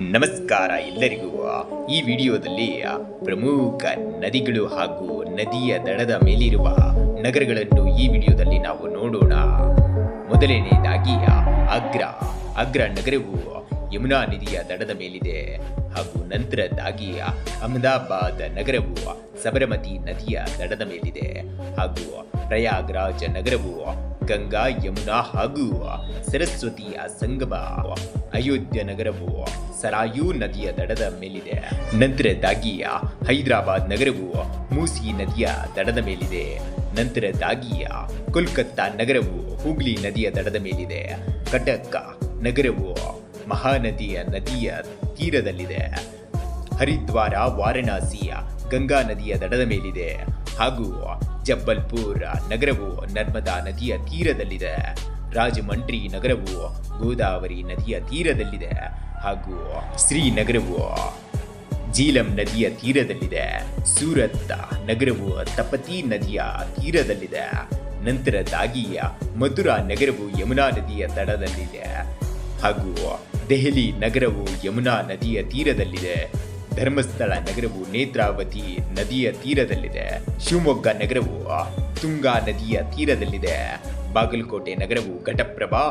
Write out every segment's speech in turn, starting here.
ನಮಸ್ಕಾರ ಎಲ್ಲರಿಗೂ. ಈ ವಿಡಿಯೋದಲ್ಲಿ ಪ್ರಮುಖ ನದಿಗಳು ಹಾಗೂ ನದಿಯ ದಡದ ಮೇಲಿರುವ ನಗರಗಳನ್ನು ಈ ವಿಡಿಯೋದಲ್ಲಿ ನಾವು ನೋಡೋಣ. ಮೊದಲನೆಯದಾಗಿ ಆಗ್ರಾ ಆಗ್ರಾ ನಗರವು ಯಮುನಾ ನದಿಯ ದಡದ ಮೇಲಿದೆ ಹಾಗೂ ನಂತರದಾಗಿ ಅಹಮದಾಬಾದ್ ನಗರವು ಸಬರಮತಿ ನದಿಯ ದಡದ ಮೇಲಿದೆ ಹಾಗೂ ಪ್ರಯಾಗ್ರಾಜ್ ನಗರವು ಗಂಗಾ, ಯಮುನಾ ಹಾಗೂ ಸರಸ್ವತಿಯ ಸಂಗಮ ಅಯೋಧ್ಯ ನಗರವು ಸರಾಯು ನದಿಯ ದಡದ ಮೇಲಿದೆ. ನಂತರದಾಗಿಯ ಹೈದರಾಬಾದ್ ನಗರವು ಮೂಸಿ ನದಿಯ ದಡದ ಮೇಲಿದೆ. ನಂತರದಾಗಿಯ ಕೋಲ್ಕತ್ತಾ ನಗರವು ಹುಗ್ಲಿ ನದಿಯ ದಡದ ಮೇಲಿದೆ. ಕಟಕ್ ನಗರವು ಮಹಾನದಿಯ ನದಿಯ ತೀರದಲ್ಲಿದೆ. ಹರಿದ್ವಾರ ವಾರಣಾಸಿಯ ಗಂಗಾ ನದಿಯ ದಡದ ಮೇಲಿದೆ. ಹಾಗೂ ಜಬ್ಬಲ್ಪುರ ನಗರವು ನರ್ಮದಾ ನದಿಯ ತೀರದಲ್ಲಿದೆ. ರಾಜಮಂಡ್ರಿ ನಗರವು ಗೋದಾವರಿ ನದಿಯ ತೀರದಲ್ಲಿದೆ ಹಾಗೂ ಶ್ರೀನಗರವು ಜೀಲಂ ನದಿಯ ತೀರದಲ್ಲಿದೆ. ಸೂರತ್ ನಗರವು ತಪತಿ ನದಿಯ ತೀರದಲ್ಲಿದೆ. ನಂತರದಾಗಿ ಮಧುರಾ ನಗರವು ಯಮುನಾ ನದಿಯ ದಡದಲ್ಲಿದೆ ಹಾಗೂ ದೆಹಲಿ ನಗರವು ಯಮುನಾ ನದಿಯ ತೀರದಲ್ಲಿದೆ. ಧರ್ಮಸ್ಥಳ ನಗರವು ನೇತ್ರಾವತಿ ನದಿಯ ತೀರದಲ್ಲಿದೆ. ಶಿವಮೊಗ್ಗ ನಗರವು ತುಂಗಾ ನದಿಯ ತೀರದಲ್ಲಿದೆ. ಬಾಗಲಕೋಟೆ ನಗರವು ಘಟಪ್ರಭಾ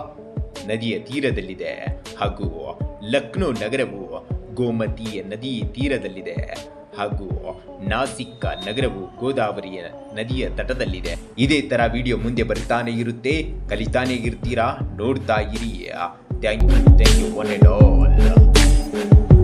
ನದಿಯ ತೀರದಲ್ಲಿದೆ ಹಾಗೂ ಲಕ್ನೋ ನಗರವು ಗೋಮತಿಯ ನದಿ ತೀರದಲ್ಲಿದೆ ಹಾಗೂ ನಾಸಿಕ್ಕ ನಗರವು ಗೋದಾವರಿಯ ನದಿಯ ತಟದಲ್ಲಿದೆ. ಇದೇ ತರ ವಿಡಿಯೋ ಮುಂದೆ ಬರ್ತಾನೆ ಇರುತ್ತೆ. ಕಲಿತಾನೆ ಇರ್ತೀರಾ? ನೋಡ್ತಾ ಇರಿ. Thank you thank you one all